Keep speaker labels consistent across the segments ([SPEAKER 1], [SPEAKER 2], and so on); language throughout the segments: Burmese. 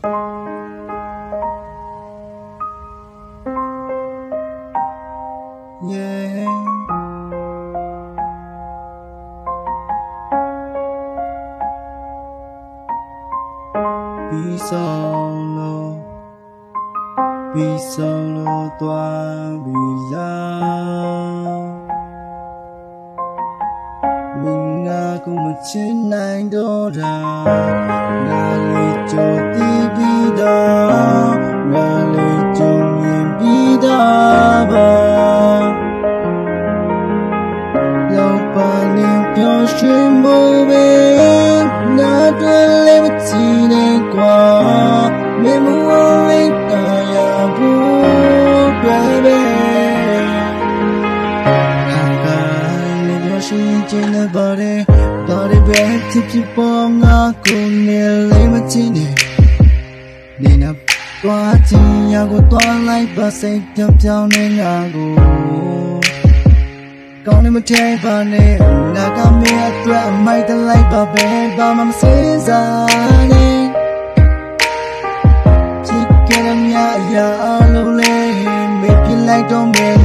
[SPEAKER 1] Yeah. Vì sao lo? Toa vì ra Mình nga cùng một chiến nai đô ra biểu xuyên bố bên Nga tuyên lên một chi nên qua Mẹ mua lên ta ya bố baby ခံကလေးရရှိခြင်းနဲ့ပါတယ်တော်ရပဲဖြစ်ဖြစ်ပေါ်ငါကိုနေလေးမချင်နေနေနာတွားချင်ရကိုတွားလိုက်ပါစိတ်ပြောင်းပြောင်းနေငါကို ကောင်းနေမထဲပါနဲ့ငါကမင်းအတွက်အမိုက်တလိုက်ပါပဲဘာမှမစင်စားနဲ့ချစ်ကြရမြအရာအလုံးလေးမေးပြလိုက်တော့မယ်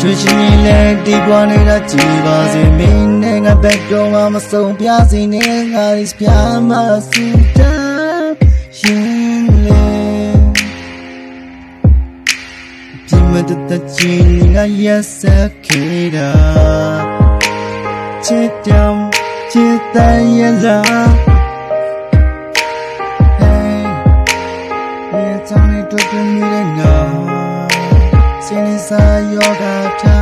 [SPEAKER 1] တ်ချင်ရင်လည်းဒီဘဝနဲ့တော့ကြည်ပါစေမင်းနဲ့ငါဘက်တော့ငါမဆုံးပြစေနဲ့ငါလေးပြမစူတာရင်လေဒီမတတချင်းငါရက်စခေတာချစ်တောင်ချစ်တန်ရလား Hey ဒီချောင်းလေးတွေ့တွေ့နေတဲ့ငါ စင်စားယောဂဖြာ